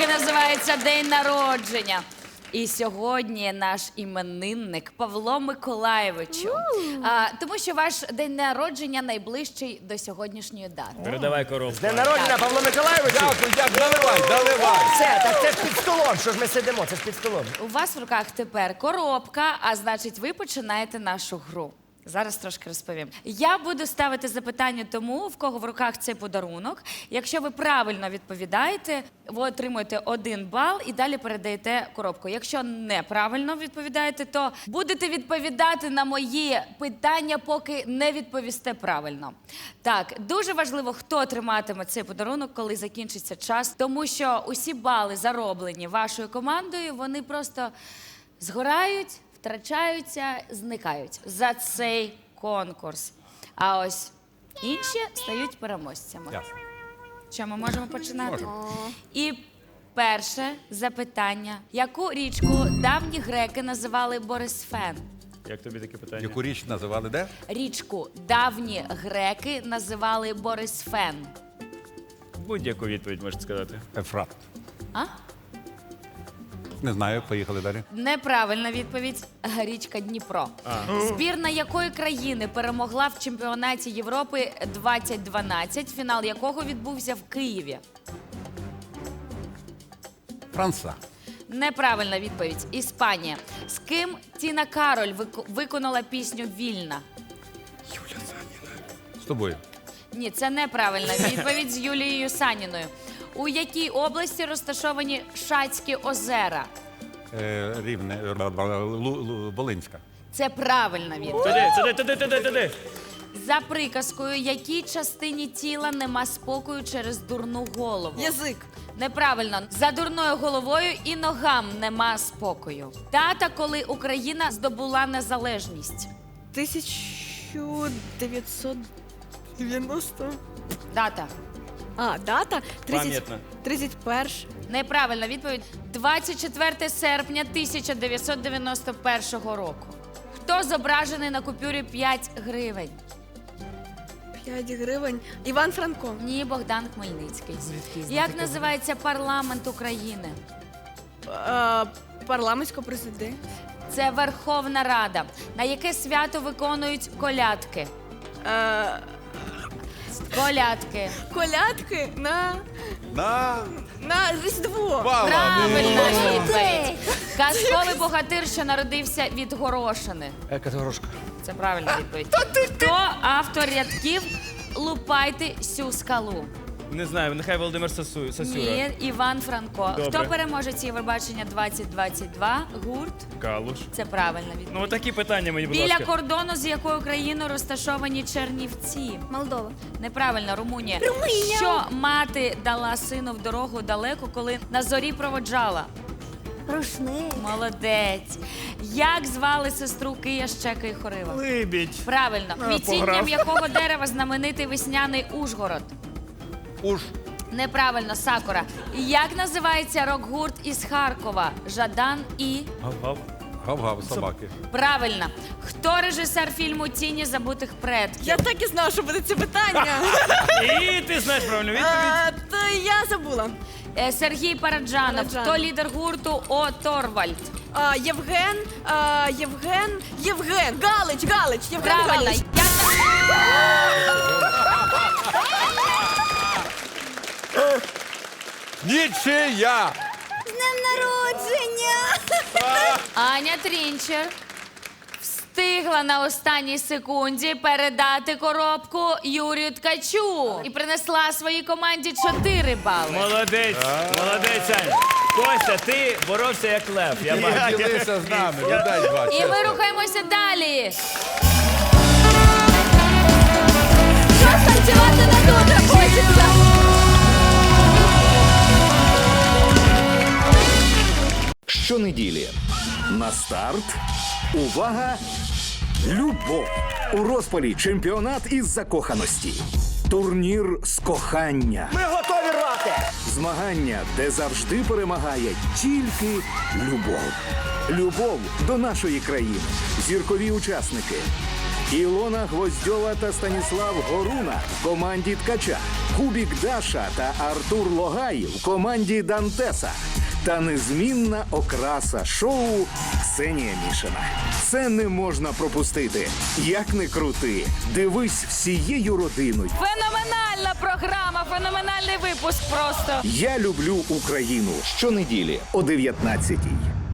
яке називається День народження. І сьогодні наш іменинник Павло Миколаєвичу. А, тому що ваш день народження найближчий до сьогоднішньої дати. Передавай коробку. День народження Павло Миколайович. Дякую, дякую. Наливай, наливай. Все, так це ж під столом. Що ж ми сидимо? Це ж під столом. У вас в руках тепер коробка, а значить, ви починаєте нашу гру. Зараз трошки розповім. Я буду ставити запитання тому, в кого в руках цей подарунок. Якщо ви правильно відповідаєте, ви отримуєте один бал і далі передаєте коробку. Якщо неправильно відповідаєте, то будете відповідати на мої питання, поки не відповісте правильно. Так, дуже важливо, хто триматиме цей подарунок, коли закінчиться час, тому що усі бали зароблені вашою командою, вони просто згорають, втрачаються, зникають за цей конкурс. А ось інші стають переможцями. Ясно. Що ми можемо починати? І перше запитання: яку річку давні греки називали Борисфен? Як тобі таке питання? Яку річ називали де? Річку давні греки називали Борисфен. Будь-яку відповідь можете сказати. Ефрат. А? Не знаю, поїхали далі. Неправильна відповідь річка Дніпро. Збірна якої країни перемогла в чемпіонаті Європи 2012, фінал якого відбувся в Києві? Франца. Неправильна відповідь. Іспанія. З ким Тіна Кароль вику- виконала пісню Вільна? З тобою. Ні, це неправильна відповідь з Юлією Саніною. У якій області розташовані Шацькі озера? Е, рівне. е, Лу- Лу- Волинська. Це правильна відповідь. Туди, туди, туди, туди, туди. За приказкою, якій частині тіла нема спокою через дурну голову? Язик. Неправильно. За дурною головою і ногам нема спокою. Дата, коли Україна здобула незалежність. 1990. Дата. А, дата? 30... Пам'ятна. 31. Неправильна відповідь. 24 серпня 1991 року. Хто зображений на купюрі 5 гривень? 5 гривень. Іван Франко. Ні, Богдан Хмельницький. Як називається парламент України? Е, парламентського президента. Це Верховна Рада. На яке свято виконують колядки? Е, Колядки. колядки на, На на Різдво. Правильна відповідь. Казковий богатир, що народився від горошини. Категорошка. Це правильна відповідь. Хто автор рядків Лупайте сю скалу? Не знаю, нехай Володимир Сасу, Сасюра. Ні, Іван Франко. Добре. Хто переможе ці Євробачення 2022? Гурт. Калуш. Це правильна відповідь. Ну, такі питання мені, будь Біля ласка. кордону з якою країною розташовані Чернівці? Молдова. Неправильно, Румунія. Що мати дала сину в дорогу далеко, коли на зорі проводжала? Рушник. Молодець. Як звали сестру Кия Щека і Хорива? Либідь. Правильно. Квітінням пограв. якого дерева знаменитий весняний Ужгород? Уж. Неправильно, Сакура. Як називається рок-гурт із Харкова? Жадан і. Гав-гав. Гав-гав, собаки. Правильно. Хто режисер фільму Тіні забутих предків? Я так і знав, що буде це питання. І ти знаєш правильну відповідь? То я забула. Е, Сергій Параджанов. Параджанов. Хто лідер гурту О Торвальд? А, Євген, а, Євген, Євген, Галич, Галич, Євген Правильно. Галич. Як... Нічия! З днем народження! Аня Трінчер встигла на останній секунді передати коробку Юрію Ткачу і принесла своїй команді 4 бали. Молодець, молодець, Ань. Костя, ти боровся як лев. Я бачу. Ділися з нами, віддай два. І ми рухаємося далі. Що станцювати не дуже Щонеділі на старт. Увага! Любов у розпалі чемпіонат із закоханості. Турнір з кохання. Ми готові рвати! Змагання, де завжди перемагає тільки любов. Любов до нашої країни. Зіркові учасники. Ілона Гвоздьова та Станіслав Горуна в команді Ткача, Кубік Даша та Артур Логай в команді Дантеса. Та незмінна окраса шоу Ксенія Мішина. Це не можна пропустити. Як не крути, дивись всією родиною. Феноменальна програма, феноменальний випуск просто. Я люблю Україну щонеділі о 19-й.